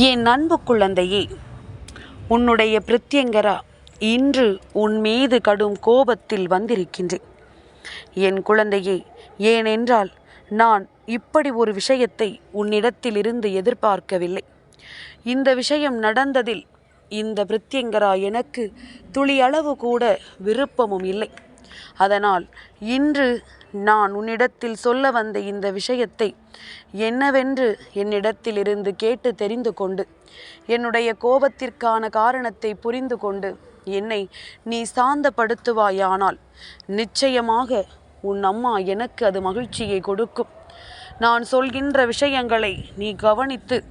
என் அன்பு குழந்தையே உன்னுடைய பிரத்யங்கரா இன்று உன் மீது கடும் கோபத்தில் வந்திருக்கின்றேன் என் குழந்தையே ஏனென்றால் நான் இப்படி ஒரு விஷயத்தை உன்னிடத்திலிருந்து எதிர்பார்க்கவில்லை. இந்த விஷயம் நடந்ததில் இந்த பிரித்யங்கரா எனக்கு துளியளவு கூட விருப்பமும் இல்லை. அதனால் இன்று நான் உன்னிடத்தில் சொல்ல வந்த இந்த விஷயத்தை என்னவென்று என்னிடத்திலிருந்து கேட்டு தெரிந்து கொண்டு என்னுடைய கோபத்திற்கான காரணத்தை புரிந்து கொண்டு என்னை நீ சாந்தப்படுத்துவாயானால் நிச்சயமாக உன் அம்மா எனக்கு அது மகிழ்ச்சியை கொடுக்கும். நான் சொல்கின்ற விஷயங்களை நீ கவனித்து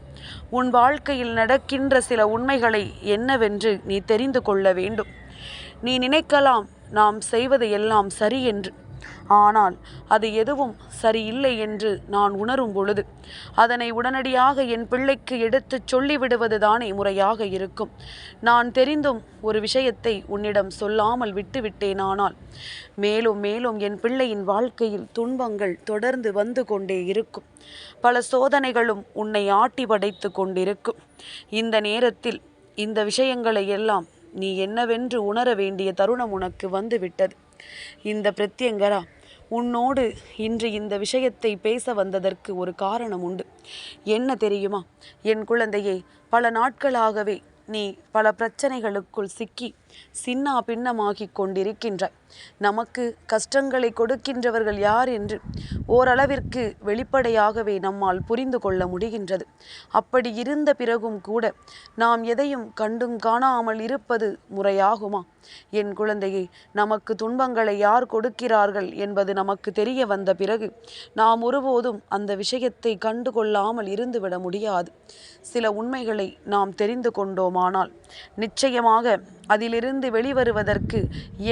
உன் வாழ்க்கையில் நடக்கின்ற சில உண்மைகளை என்னவென்று நீ தெரிந்து கொள்ள வேண்டும். நீ நினைக்கலாம் நாம் செய்வது எல்லாம் சரி என்று. ஆனால் அது எதுவும் சரியில்லை என்று நான் உணரும் பொழுது அதனை உடனடியாக என் பிள்ளைக்கு எடுத்துச் சொல்லிவிடுவது தானே முறையாக இருக்கும். நான் தெரிந்தும் ஒரு விஷயத்தை உன்னிடம் சொல்லாமல் விட்டுவிட்டேனானால் மேலும் மேலும் என் பிள்ளையின் வாழ்க்கையில் துன்பங்கள் தொடர்ந்து வந்து கொண்டே இருக்கும். பல சோதனைகளும் உன்னை ஆட்டி படைத்து கொண்டிருக்கும். இந்த நேரத்தில் இந்த விஷயங்களை எல்லாம் நீ என்னவென்று உணர வேண்டிய தருணம் உனக்கு வந்துவிட்டது. இந்த பிரத்யங்கரா உன்னோடு இன்று இந்த விஷயத்தை பேச வந்ததற்கு ஒரு காரணம் உண்டு. என்ன தெரியுமா? என் குழந்தையே பல நாட்களாகவே நீ பல பிரச்சனைகளுக்குள் சிக்கி சின்னா பின்னமாகிக் கொண்டிருக்கின்றாய். நமக்கு கஷ்டங்களை கொடுக்கின்றவர்கள் யார் என்று ஓரளவிற்கு வெளிப்படையாகவே நம்மால் புரிந்து கொள்ள முடிகின்றது. அப்படி இருந்த பிறகும் கூட நாம் எதையும் கண்டும் காணாமல் இருப்பது முறையாகுமா? என் குழந்தையை நமக்கு துன்பங்களை யார் கொடுக்கிறார்கள் என்பது நமக்கு தெரிய வந்த பிறகு நாம் ஒருபோதும் அந்த விஷயத்தை கண்டு கொள்ளாமல் இருந்துவிட முடியாது. சில உண்மைகளை நாம் தெரிந்து கொண்டோமானால் நிச்சயமாக அதிலிருந்து வெளிவருவதற்கு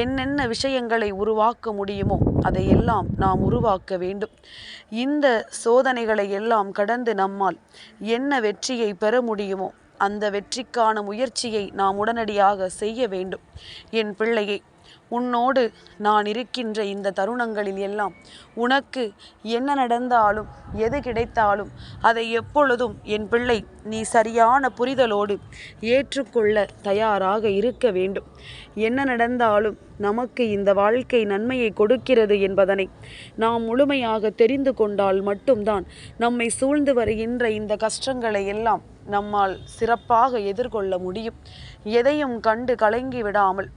என்னென்ன விஷயங்களை உருவாக்க முடியுமோ அதையெல்லாம் நாம் உருவாக்க வேண்டும். இந்த சோதனைகளை எல்லாம் கடந்து நம்மால் என்ன வெற்றியை பெற முடியுமோ அந்த வெற்றிக்கான முயற்சியை நாம் உடனடியாக செய்ய வேண்டும். என் பிள்ளையை உன்னோடு நான் இருக்கின்ற இந்த தருணங்களில் எல்லாம் உனக்கு என்ன நடந்தாலும் எது கிடைத்தாலும் அதை எப்பொழுதும் என் பிள்ளை நீ சரியான புரிதலோடு ஏற்றுக்கொள்ள தயாராக இருக்க வேண்டும். என்ன நடந்தாலும் நமக்கு இந்த வாழ்க்கை நன்மையை கொடுக்கிறது என்பதனை நாம் முழுமையாக தெரிந்து கொண்டால் மட்டும்தான் நம்மை சூழ்ந்து வருகின்ற இந்த கஷ்டங்களை எல்லாம் நம்மால் சிறப்பாக எதிர்கொள்ள முடியும். எதையும் கண்டு கலங்கி விடாமல்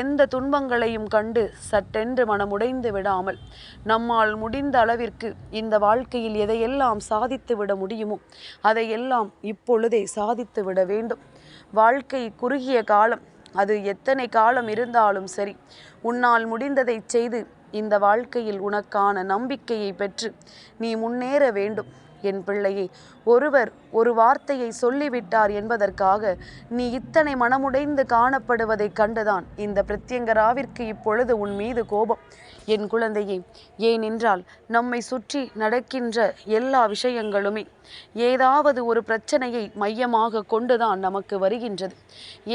எந்த துன்பங்களையும் கண்டு சட்டென்று மனமுடைந்து விடாமல் நம்மால் முடிந்த அளவிற்கு இந்த வாழ்க்கையில் எதையெல்லாம் சாதித்து விட முடியுமோ அதையெல்லாம் இப்பொழுதே சாதித்து விட வேண்டும். வாழ்க்கை குறுகிய காலம் அது எத்தனை காலம் இருந்தாலும் சரி உன்னால் முடிந்ததை செய்து இந்த வாழ்க்கையில் உனக்கான நம்பிக்கையை பெற்று நீ முன்னேற வேண்டும். என் பிள்ளையே ஒருவர் ஒரு வார்த்தையை சொல்லிவிட்டார் என்பதற்காக நீ இத்தனை மனமுடைந்து காணப்படுவதைக் கண்டுதான் இந்த பிரத்யங்கராவிற்கு இப்பொழுது உன் மீது கோபம். என் குழந்தையே ஏனென்றால் நம்மை சுற்றி நடக்கின்ற எல்லா விஷயங்களுமே ஏதாவது ஒரு பிரச்சனையை மையமாக கொண்டுதான் நமக்கு வருகின்றது.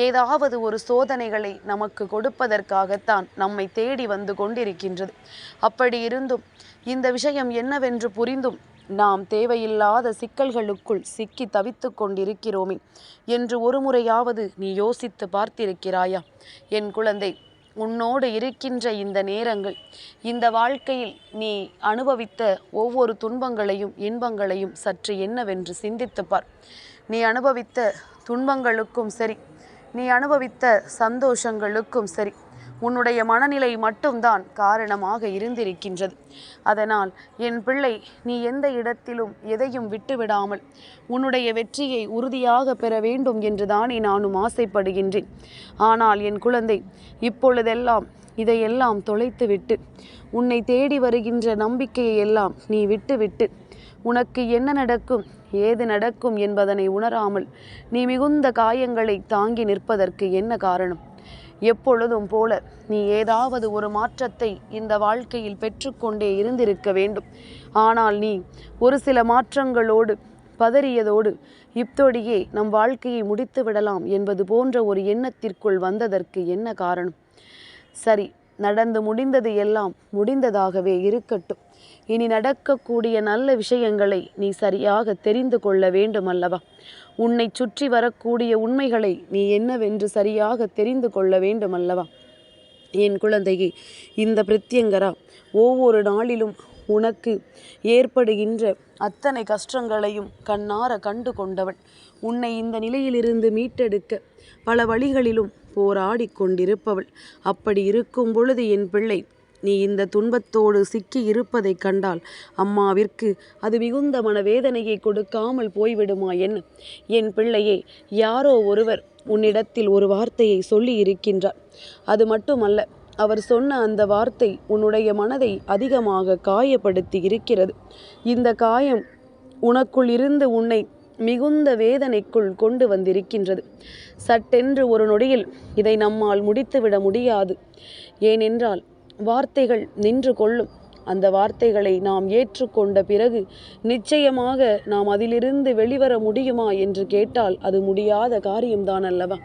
ஏதாவது ஒரு சோதனைகளை நமக்கு கொடுப்பதற்காகத்தான் நம்மை தேடி வந்து கொண்டிருக்கின்றது. அப்படி இருந்தும் இந்த விஷயம் என்னவென்று புரிந்தும் நாம் தேவையில்லாத சிக்கல்களுக்குள் சிக்கி தவித்து கொண்டிருக்கிறோமே என்று ஒரு முறையாவது நீ யோசித்து பார்த்திருக்கிறாயா? என் குழந்தை உன்னோடு இருக்கின்ற இந்த நேரங்கள் இந்த வாழ்க்கையில் நீ அனுபவித்த ஒவ்வொரு துன்பங்களையும் இன்பங்களையும் சற்று என்னவென்று சிந்தித்துப்பார் நீ அனுபவித்த துன்பங்களுக்கும் சரி நீ அனுபவித்த சந்தோஷங்களுக்கும் சரி உன்னுடைய மனநிலை மட்டும்தான் காரணமாக இருந்திருக்கின்றது. அதனால் என் பிள்ளை நீ எந்த இடத்திலும் எதையும் விட்டுவிடாமல் உன்னுடைய வெற்றியை உறுதியாக பெற வேண்டும் என்றுதானே நானும் ஆசைப்படுகின்றேன். ஆனால் என் குழந்தை இப்பொழுதெல்லாம் இதையெல்லாம் தொலைத்துவிட்டு உன்னை தேடி வருகின்ற நம்பிக்கையை எல்லாம் நீ விட்டுவிட்டு உனக்கு என்ன நடக்கும் ஏது நடக்கும் என்பதனை உணராமல் நீ மிகுந்த காயங்களை தாங்கி நிற்பதற்கு என்ன காரணம்? எப்பொழுதும் போல நீ ஏதாவது ஒரு மாற்றத்தை இந்த வாழ்க்கையில் பெற்றுக்கொண்டே இருந்திருக்க வேண்டும். ஆனால் நீ ஒரு சில மாற்றங்களோடு பதறியதோடு இத்தொடியே நம் வாழ்க்கையை முடித்து விடலாம் என்பது போன்ற ஒரு எண்ணத்திற்குள் வந்ததற்கு என்ன காரணம்? சரி நடந்து முடிந்தது எல்லாம் முடிந்ததாகவே இருக்கட்டும். இனி நடக்கக்கூடிய நல்ல விஷயங்களை நீ சரியாக தெரிந்து கொள்ள வேண்டும் அல்லவா? உன்னை சுற்றி வரக்கூடிய உண்மைகளை நீ என்னவென்று சரியாக தெரிந்து கொள்ள வேண்டும் அல்லவா என் குழந்தையே இந்த பிரத்யங்கரா ஒவ்வொரு நாளிலும் உனக்கு ஏற்படுகின்ற அத்தனை கஷ்டங்களையும் கண்ணார கண்டு கொண்டவள் உன்னை இந்த நிலையிலிருந்து மீட்டெடுக்க பல வழிகளிலும் போராடி கொண்டிருப்பவள். அப்படி இருக்கும் பொழுது என் பிள்ளை நீ இந்த துன்பத்தோடு சிக்கி இருப்பதை கண்டால் அம்மாவிற்கு அது மிகுந்த மனவேதனையை கொடுக்காமல் போய்விடுமா என்ன? என் பிள்ளையே யாரோ ஒருவர் உன்னிடத்தில் ஒரு வார்த்தையை சொல்லி இருக்கின்றார். அது மட்டுமல்ல அவர் சொன்ன அந்த வார்த்தை உன்னுடைய மனதை அதிகமாக காயப்படுத்தி இருக்கிறது. இந்த காயம் உனக்குள் இருந்து உன்னை மிகுந்த வேதனைக்குள் கொண்டு வந்திருக்கின்றது. சட்டென்று ஒரு நொடியில் இதை நம்மால் முடித்துவிட முடியாது. ஏனென்றால் வார்த்தைகள் நின்று கொள்ளும். அந்த வார்த்தைகளை நாம் ஏற்றுக்கொண்ட பிறகு நிச்சயமாக நாம் அதிலிருந்து வெளிவர முடியுமா என்று கேட்டால் அது முடியாத காரியம்தான் அல்லவா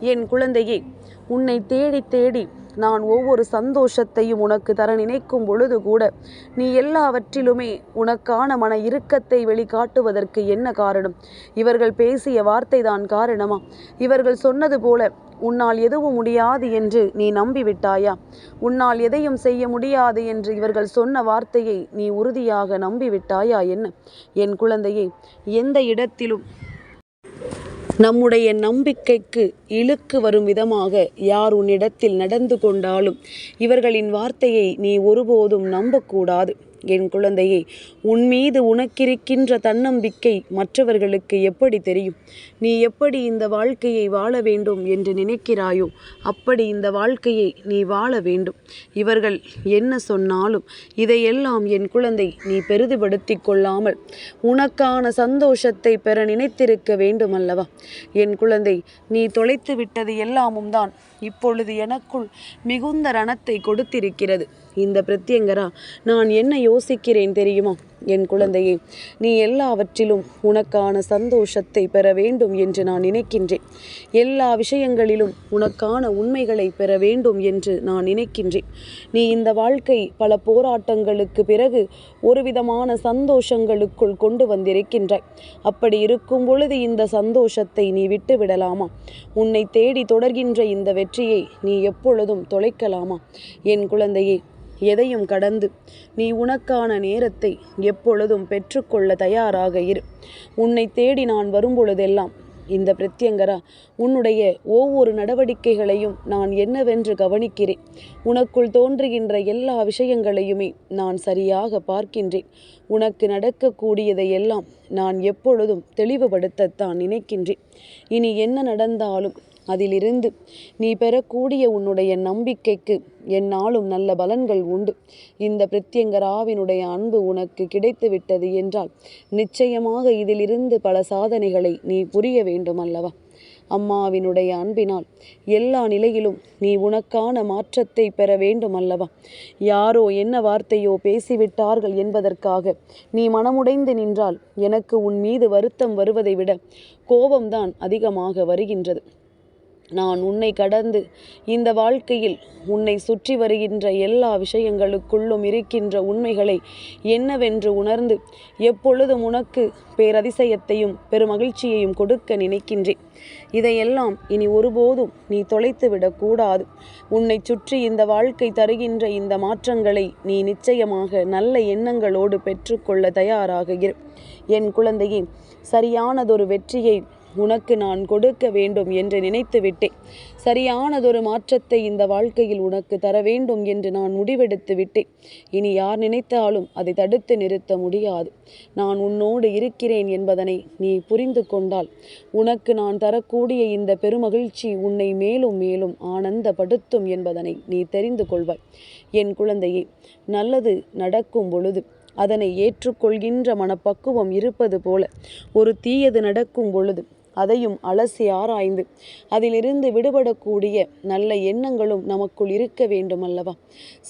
என் குழந்தையே உன்னை தேடி தேடி நான் ஒவ்வொரு சந்தோஷத்தையும் உனக்கு தர நினைக்கும் பொழுது கூட நீ எல்லாவற்றிலுமே உனக்கான மன இறுக்கத்தை வெளிக்காட்டுவதற்கு என்ன காரணம்? இவர்கள் பேசிய வார்த்தை தான் காரணமா? இவர்கள் சொன்னது போல உன்னால் எதுவும் முடியாது என்று நீ நம்பிவிட்டாயா? உன்னால் எதையும் செய்ய முடியாது என்று இவர்கள் சொன்ன வார்த்தையை நீ உறுதியாக நம்பிவிட்டாயா என்ன? என் குழந்தையே எந்த இடத்திலும் நம்முடைய நம்பிக்கைக்கு இழுக்கு வரும் விதமாக யார் உன்னிடத்தில் நடந்து கொண்டாலும் இவர்களின் வார்த்தையை நீ ஒருபோதும் நம்பக்கூடாது. என் குழந்தையே உன் மீது உனக்கிருக்கின்ற தன்னம்பிக்கை மற்றவர்களுக்கு எப்படி தெரியும்? நீ எப்படி இந்த வாழ்க்கையை வாழ வேண்டும் என்று நினைக்கிறாயோ அப்படி இந்த வாழ்க்கையை நீ வாழ வேண்டும். இவர்கள் என்ன சொன்னாலும் இதையெல்லாம் என் குழந்தை நீ பெரிதுபடுத்தி கொள்ளாமல் உனக்கான சந்தோஷத்தை பெற நினைத்திருக்க வேண்டும் அல்லவா என் குழந்தை நீ தொலைத்து விட்டது எல்லாமும் தான் இப்பொழுது எனக்குள் மிகுந்த ரணத்தை கொடுத்திருக்கிறது. இந்த பிரத்யங்கரா நான் என்ன யோசிக்கிறேன் தெரியுமா? என் குழந்தையே நீ எல்லாவற்றிலும் உனக்கான சந்தோஷத்தை பெற வேண்டும் என்று நான் நினைக்கின்றேன். எல்லா விஷயங்களிலும் உனக்கான உண்மைகளை பெற வேண்டும் என்று நான் நினைக்கின்றேன். நீ இந்த வாழ்க்கை பல போராட்டங்களுக்கு பிறகு ஒரு விதமான சந்தோஷங்களுக்குள் கொண்டு வந்திருக்கின்றாய். அப்படி இருக்கும் பொழுது இந்த சந்தோஷத்தை நீ விட்டு விடலாமா உன்னை தேடி தொடர்கின்ற இந்த வெற்றியை நீ எப்பொழுதும் தொலைக்கலாமா? என் குழந்தையே எதையும் கடந்து நீ உனக்கான நேரத்தை எப்பொழுதும் பெற்றுக்கொள்ள தயாராக இரு. உன்னை தேடி நான் வரும்பொழுதெல்லாம் இந்த பிரத்யங்கரா உன்னுடைய ஒவ்வொரு நடவடிக்கைகளையும் நான் என்னவென்று கவனிக்கிறேன். உனக்குள் தோன்றுகின்ற எல்லா விஷயங்களையுமே நான் சரியாக பார்க்கின்றேன். உனக்கு நடக்கக்கூடியதையெல்லாம் நான் எப்பொழுதும் தெளிவுபடுத்தத்தான் நினைக்கின்றேன். இனி என்ன நடந்தாலும் அதிலிருந்து நீ பெறக்கூடிய உன்னுடைய நம்பிக்கைக்கு என்னாலும் நல்ல பலன்கள் உண்டு. இந்த பிரத்யங்கராவினுடைய அன்பு உனக்கு கிடைத்து விட்டது என்றால் நிச்சயமாக இதிலிருந்து பல சாதனைகளை நீ புரிய வேண்டும் அல்லவா? அம்மாவினுடைய அன்பினால் எல்லா நிலையிலும் நீ உனக்கான மாற்றத்தை பெற வேண்டும் அல்லவா? யாரோ என்ன வார்த்தையோ பேசிவிட்டார்கள் என்பதற்காக நீ மனமுடைந்து நின்றால் எனக்கு உன் மீது வருத்தம் வருவதை விட கோபம்தான் அதிகமாக வருகின்றது. நான் உன்னை கடந்து இந்த வாழ்க்கையில் உன்னை சுற்றி வருகின்ற எல்லா விஷயங்களுக்குள்ளும் இருக்கின்ற உண்மைகளை என்னவென்று உணர்ந்து எப்பொழுதும் உனக்கு பேரதிசயத்தையும் பெருமகிழ்ச்சியையும் கொடுக்க நினைக்கின்றேன். இதையெல்லாம் இனி ஒருபோதும் நீ தொலைத்து விடக்கூடாது உன்னை சுற்றி இந்த வாழ்க்கை தருகின்ற இந்த மாற்றங்களை நீ நிச்சயமாக நல்ல எண்ணங்களோடு பெற்றுக்கொள்ள தயாராக இரு என் குழந்தையே சரியானதொரு வெற்றியை உனக்கு நான் கொடுக்க வேண்டும் என்று நினைத்து விட்டேன். சரியானதொரு மாற்றத்தை இந்த வாழ்க்கையில் உனக்கு தர வேண்டும் என்று நான் முடிவெடுத்து விட்டேன். இனி யார் நினைத்தாலும் அதை தடுத்து நிறுத்த முடியாது. நான் உன்னோடு இருக்கிறேன் என்பதனை நீ புரிந்து கொண்டால். உனக்கு நான் தரக்கூடிய இந்த பெருமகிழ்ச்சி உன்னை மேலும் மேலும் ஆனந்தப்படுத்தும் என்பதனை நீ தெரிந்து கொள்வாய். என் குழந்தையே நல்லது நடக்கும் பொழுது அதனை ஏற்றுக்கொள்கின்ற மனப்பக்குவம் இருப்பது போல. ஒரு தீயது நடக்கும் பொழுது அதையும் அலசி ஆராய்ந்து அதிலிருந்து விடுபடக்கூடிய நல்ல எண்ணங்களும் நமக்குள் இருக்க வேண்டும் அல்லவா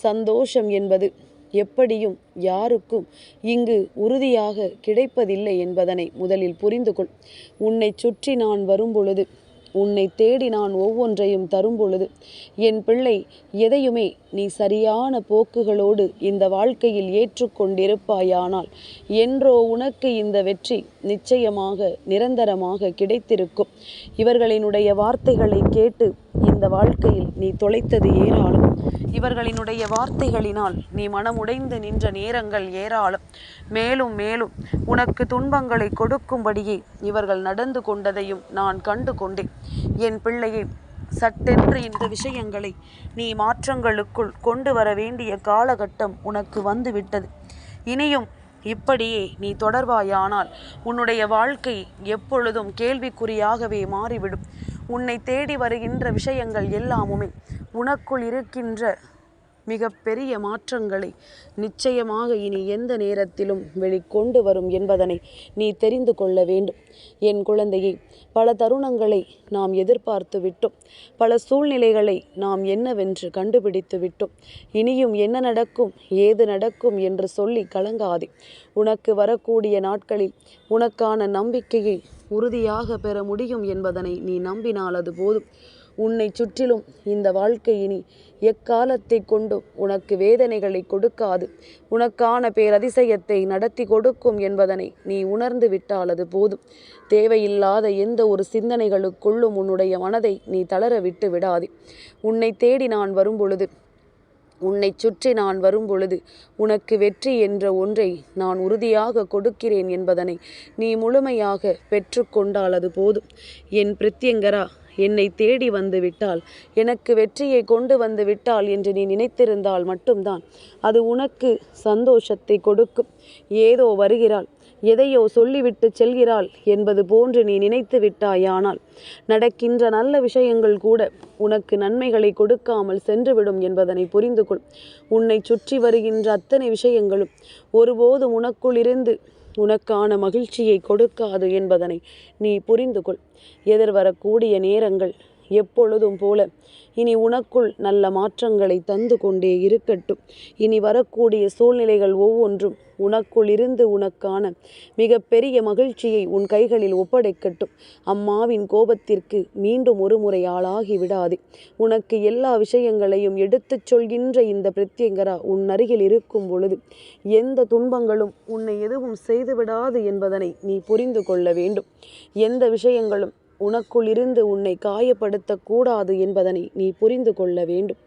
சந்தோஷம் என்பது எப்படியும் யாருக்கும் இங்கு உறுதியாக கிடைப்பதில்லை என்பதனை முதலில் புரிந்து கொள் உன்னை சுற்றி நான் வரும்பொழுது உன்னை தேடி நான் ஒவ்வொன்றையும் தரும்பொழுது என் பிள்ளை எதையுமே நீ சரியான போக்குகளோடு இந்த வாழ்க்கையில் ஏற்றுக்கொண்டிருப்பாயானால் என்றோ உனக்கு இந்த வெற்றி நிச்சயமாக நிரந்தரமாக கிடைத்திருக்கும். இவர்களினுடைய வார்த்தைகளை கேட்டு இந்த வாழ்க்கையில் நீ தொலைத்தது ஏராளம். இவர்களினுடைய வார்த்தைகளினால் நீ மனமுடைந்து நின்ற நேரங்கள் ஏராளம். மேலும் மேலும் உனக்கு துன்பங்களை கொடுக்கும்படியே இவர்கள் நடந்து கொண்டதையும் நான் கண்டு கொண்டேன். என் பிள்ளையை சட்டென்று இந்த விஷயங்களை நீ மாற்றங்களுக்குள் கொண்டு வர வேண்டிய காலகட்டம் உனக்கு வந்துவிட்டது. இனியும் இப்படியே நீ தொடர்வாயானால் உன்னுடைய வாழ்க்கை எப்பொழுதும் கேள்விக்குறியாகவே மாறிவிடும். உன்னை தேடி வருகின்ற விஷயங்கள் எல்லாமுமே உனக்குள் இருக்கின்ற மிக பெரிய மாற்றங்களை நிச்சயமாக இனி எந்த நேரத்திலும் வெளிக்கொண்டு வரும் என்பதனை நீ தெரிந்து கொள்ள வேண்டும். என் குழந்தையை பல தருணங்களை நாம் எதிர்பார்த்து விட்டோம். பல சூழ்நிலைகளை நாம் என்னவென்று கண்டுபிடித்து விட்டோம். இனியும் என்ன நடக்கும் ஏது நடக்கும் என்று சொல்லி கலங்காதே. உனக்கு வரக்கூடிய நாட்களில் உனக்கான நம்பிக்கையை உறுதியாக பெற முடியும் என்பதனை நீ நம்பினால் அது போதும். உன்னை சுற்றிலும் இந்த வாழ்க்கை இனி எக்காலத்தை கொண்டும் உனக்கு வேதனைகளை கொடுக்காது. உனக்கான பேரதிசயத்தை நடத்தி கொடுக்கும் என்பதனை நீ உணர்ந்து விட்டால் அது போதும். தேவையில்லாத எந்த ஒரு சிந்தனைகளுக்குள்ளும் உன்னுடைய மனதை நீ தளர விட்டு விடாதே. உன்னை தேடி நான் வரும்பொழுது உன்னை சுற்றி நான் வரும்பொழுது உனக்கு வெற்றி என்ற ஒன்றை நான் உறுதியாக கொடுக்கிறேன் என்பதனை நீ முழுமையாக பெற்றுக்கொண்டால் அது போதும். என் பிரித்யங்கரா என்னை தேடி வந்து விட்டால் எனக்கு வெற்றியை கொண்டு வந்து விட்டால் என்று நீ நினைத்திருந்தால் மட்டும்தான். அது உனக்கு சந்தோஷத்தை கொடுக்கும். ஏதோ வருகிறாள் எதையோ சொல்லிவிட்டு செல்கிறாள் என்பது போன்று நீ நினைத்து விட்டாயானால் நடக்கின்ற நல்ல விஷயங்கள் கூட உனக்கு நன்மைகளை கொடுக்காமல் சென்றுவிடும் என்பதனை புரிந்து கொள் உன்னை சுற்றி வருகின்ற அத்தனை விஷயங்களும் ஒருபோதும் உனக்குள் இருந்து உனக்கான மகிழ்ச்சியை கொடுக்காது என்பதனை நீ புரிந்து கொள் எதிர்வரக்கூடிய நேரங்கள் எப்பொழுதும் போல. இனி உனக்குள் நல்ல மாற்றங்களை தந்து கொண்டே இருக்கட்டும். இனி வரக்கூடிய சூழ்நிலைகள் ஒவ்வொன்றும் உனக்குள் இருந்து உனக்கான மிகப்பெரிய மகிழ்ச்சியை உன் கைகளில் ஒப்படைக்கட்டும். அம்மாவின் கோபத்திற்கு மீண்டும் ஒரு முறை ஆளாகி விடாதே. உனக்கு எல்லா விஷயங்களையும் எடுத்துச் சொல்கின்ற இந்த பிரத்யங்கரா உன் அருகில் இருக்கும் பொழுது எந்த துன்பங்களும் உன்னை எதுவும் செய்துவிடாது என்பதனை நீ புரிந்து கொள்ள வேண்டும். எந்த விஷயங்களும் உனக்குள் இருந்து உன்னை காயப்படுத்தக்கூடாது என்பதனை நீ புரிந்து கொள்ள வேண்டும்.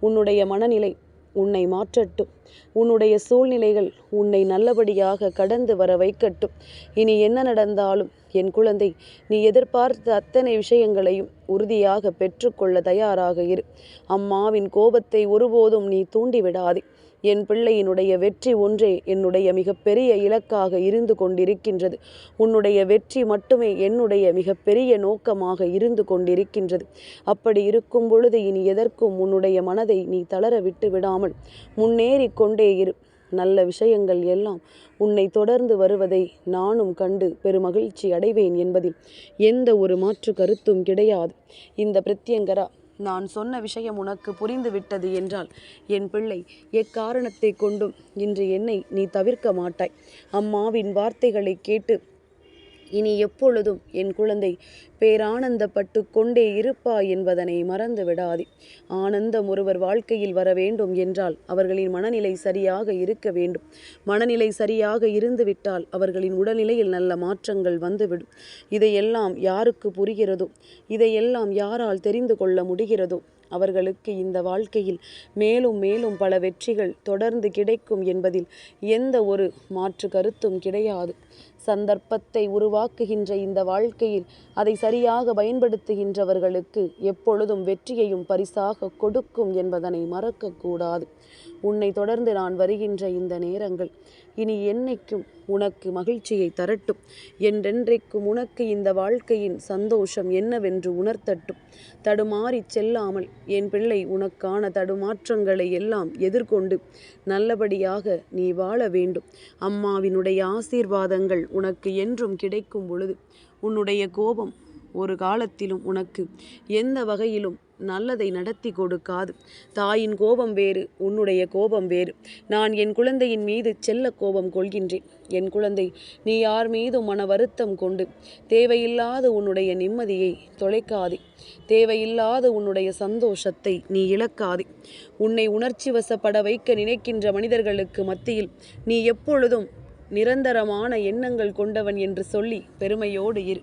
உன்னுடைய மனநிலை உன்னை மாற்றட்டும். உன்னுடைய சூழ்நிலைகள் உன்னை நல்லபடியாக கடந்து வர வைக்கட்டும். இனி என்ன நடந்தாலும் என் குழந்தை நீ எதிர்பார்த்த அத்தனை விஷயங்களையும் உறுதியாக பெற்றுக்கொள்ள தயாராக இரு. அம்மாவின் கோபத்தை ஒருபோதும் நீ தூண்டிவிடாதே. என் பிள்ளையினுடைய வெற்றி ஒன்றே என்னுடைய மிகப்பெரிய இலக்காக இருந்து கொண்டிருக்கின்றது. உன்னுடைய வெற்றி மட்டுமே என்னுடைய மிகப்பெரிய நோக்கமாக இருந்து கொண்டிருக்கின்றது. அப்படி இருக்கும் பொழுது இனி எதற்கும் உன்னுடைய மனதை நீ தளர விட்டு விடாமல் முன்னேறி கொண்டே இரு. நல்ல விஷயங்கள் எல்லாம் உன்னை தொடர்ந்து வருவதை நானும் கண்டு பெருமகிழ்ச்சி அடைவேன் என்பதில் எந்த ஒரு மாற்று கருத்தும் கிடையாது. இந்த பிரத்யங்கரா நான் சொன்ன விஷயம் உனக்கு புரிந்துவிட்டது என்றால் என் பிள்ளை எக்காரணத்தை கொண்டும் இன்று என்னை நீ தவிர்க்க மாட்டாய். அம்மாவின் வார்த்தைகளை கேட்டு இனி எப்பொழுதும் என் குழந்தை பேரானந்தப்பட்டு கொண்டே இருப்பாய் என்பதனை மறந்து விடாதே. ஆனந்தம் ஒருவர் வாழ்க்கையில் வர வேண்டும் என்றால் அவர்களின் மனநிலை சரியாக இருக்க வேண்டும். மனநிலை சரியாக இருந்துவிட்டால் அவர்களின் உடல்நிலையில் நல்ல மாற்றங்கள் வந்துவிடும். இதையெல்லாம் யாருக்கு புரிகிறதோ இதையெல்லாம் யாரால் தெரிந்து கொள்ள முடிகிறதோ அவர்களுக்கு இந்த வாழ்க்கையில் மேலும் மேலும் பல வெற்றிகள் தொடர்ந்து கிடைக்கும் என்பதில் எந்த ஒரு மாற்று கருத்தும் கிடையாது. சந்தர்ப்பத்தை உருவாக்குகின்ற இந்த வாழ்க்கையில் அதை சரியாக பயன்படுத்துகின்றவர்களுக்கு எப்பொழுதும் வெற்றியையும் பரிசாக கொடுக்கும் என்பதனை மறக்கக்கூடாது. உன்னை தொடர்ந்து நான் வருகின்ற இந்த நேரங்கள் இனி என்னைக்கும் உனக்கு மகிழ்ச்சியை தரட்டும். என்றென்றைக்கும் உனக்கு இந்த வாழ்க்கையின் சந்தோஷம் என்னவென்று உணர்த்தட்டும். தடுமாறி செல்லாமல் என் பிள்ளை உனக்கான தடுமாற்றங்களை எல்லாம் எதிர்கொண்டு நல்லபடியாக நீ வாழ வேண்டும். அம்மாவினுடைய ஆசீர்வாதங்கள் உனக்கு என்றும் கிடைக்கும் பொழுது உன்னுடைய கோபம் ஒரு காலத்திலும் உனக்கு எந்த வகையிலும் நல்லதை நடத்தி கொடுக்காது. தாயின் கோபம் வேறு உன்னுடைய கோபம் வேறு. நான் என் குழந்தையின் மீது செல்ல கோபம் கொள்கின்றேன். என் குழந்தை நீ யார் மீதும் மன வருத்தம் கொண்டு தேவையில்லாத உன்னுடைய நிம்மதியை தொலைக்காதே. தேவையில்லாத உன்னுடைய சந்தோஷத்தை நீ இழக்காதே. உன்னை உணர்ச்சி வசப்பட வைக்க நினைக்கின்ற மனிதர்களுக்கு மத்தியில் நீ எப்பொழுதும் நிரந்தரமான எண்ணங்கள் கொண்டவன் என்று சொல்லி பெருமையோடு இரு.